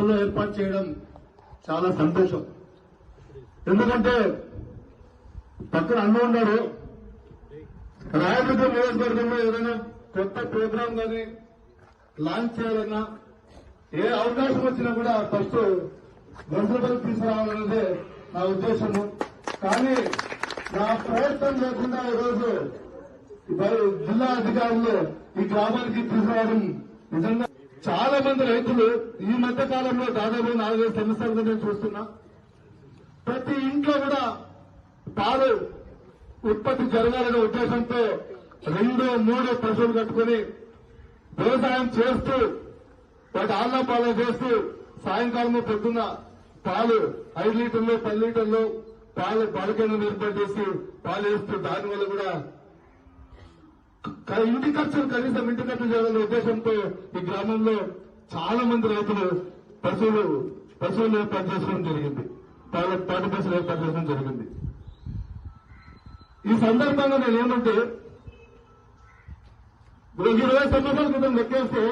లోపల ఏర్పాటు చేయడం చాలా సంతోషం. ఎందుకంటే పక్కన అన్న ఉన్నాడు. రాయదుర్గం నియోజకవర్గంలో ఏదైనా కొత్త ప్రోగ్రాం కానీ లాంచ్ చేయాలన్నా ఏ అవకాశం వచ్చినా కూడా ఫస్ట్ గొంతులకు తీసుకురావాలన్నదే నా ఉద్దేశము. కానీ నా ప్రయత్నం లేకుండా ఈరోజు జిల్లా అధికారులు ఈ గ్రామానికి తీసుకురావడం నిజంగా చాలా మంది రైతులు ఈ మధ్య కాలంలో దాదాపు నాలుగైదు సంవత్సరాలుగా నేను చూస్తున్నా. ప్రతి ఇంట్లో కూడా పాలు ఉత్పత్తి జరగాలనే ఉద్దేశంతో రెండు మూడు పశువులు కట్టుకుని వ్యవసాయం చేస్తూ వాటి ఆళ్ళ పాలన చేస్తూ సాయంకాలం పొద్దున్న పాలు ఐదు లీటర్లు పది లీటర్లు పాలు పాలకేంద్రం ఏర్పాటు చేసి పాలు వేస్తూ దానివల్ల కూడా ఇంటి ఖర్చులు కనీసం ఇంటి ఖర్చు చేయాలనే ఉద్దేశంతో ఈ గ్రామంలో చాలా మంది రైతులు పశువులు పశువులు ఏర్పాటు చేసుకోవడం జరిగింది. పాల పశువులు ఏర్పాటు చేసుకోవడం జరిగింది. ఈ సందర్భంగా నేను ఏమంటే ఇరవై సంవత్సరాల క్రితం లెక్కేస్తే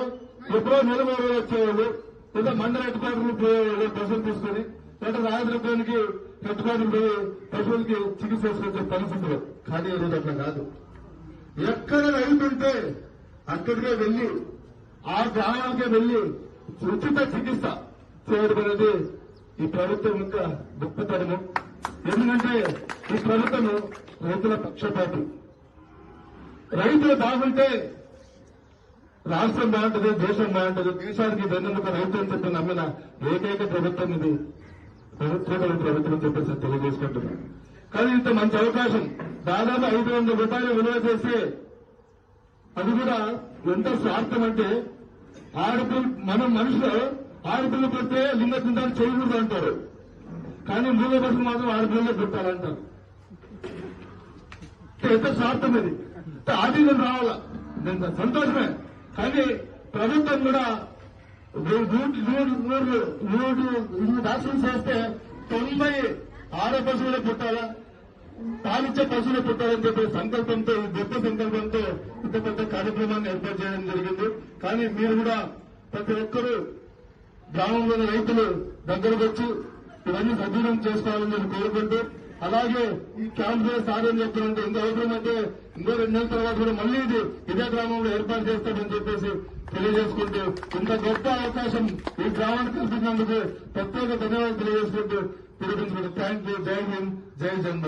ఎప్పుడో నెలవారు వచ్చేవాళ్ళు లేదా మండల హెడ్ క్వార్టర్ పోయేవాళ్ళు పశువులు తీసుకుని లేదా రాజద్రవ్యానికి హెడ్ క్వార్టర్ పోయి పశువులకి చికిత్స చేసుకొచ్చే పరిస్థితులు. కానీ ఈరోజు అట్లా కాదు. ఎక్కడ రైతు ఉంటే అక్కడికే వెళ్ళి ఆ గ్రామానికే వెళ్ళి ఉచిత చికిత్స చేయడం ఈ ప్రభుత్వం యొక్క గొప్పతనము. ఎందుకంటే ఈ ప్రభుత్వం రైతుల పక్షపాతం. రైతులు బాగుంటే రాష్ట్రం బాగుంటుంది దేశం బాగుంటుంది దేశానికి వెన్నుముక రైతు అని చెప్పి నమ్మిన ఏకైక ప్రభుత్వం ఇది. ప్రభుత్వం ప్రభుత్వం చెప్పేసి తెలియజేసుకుంటున్నాను. కానీ ఇంత మంచి అవకాశం దాదాపు ఐదు వందల రూపాయలు విలువ చేస్తే అది కూడా ఎంత స్వార్థం అంటే ఆడపిల్ల మనం మనుషులు ఆడపిల్ల పెడితే లింగ చింతాలు చేయకూడదు అంటారు కానీ మూల బస్సు మాత్రం ఆడపిల్లలే పెట్టాలంటారు ఎంత స్వార్థం ఇది ఆధీనం రావాలా నేను సంతోషమే కానీ ప్రభుత్వం కూడా నూరు నూరు నూరు చేస్తే తొంభై ఆడ పశువులే పుట్టాలా పాలిచ్చే పశువులు పుట్టాలని చెప్పే సంకల్పంతో ఈ గొప్ప సంకల్పంతో ఇంత పెద్ద కార్యక్రమాన్ని ఏర్పాటు చేయడం జరిగింది. కానీ మీరు కూడా ప్రతి ఒక్కరూ గ్రామంలోని రైతులు దగ్గరకు వచ్చి ఇవన్నీ సద్వినియోగం చేసుకోవాలని నేను కోరుకుంటూ అలాగే ఈ క్యాంప్లో సార్ ఏం చెప్తున్నారంటే ఇంకో అవసరం అంటే ఇంకో రెండు నెలల తర్వాత కూడా మళ్ళీ ఇది ఇదే గ్రామంలో ఏర్పాటు చేస్తామని చెప్పేసి తెలియజేసుకుంటూ ఇంత గొప్ప అవకాశం ఈ గ్రామానికి కల్పించినందుకు ప్రత్యేక ధన్యవాదాలు తెలియజేసుకుంటూ తెలియజేసుకుంటూ థ్యాంక్ యూ జై హింద్ జై జన్మ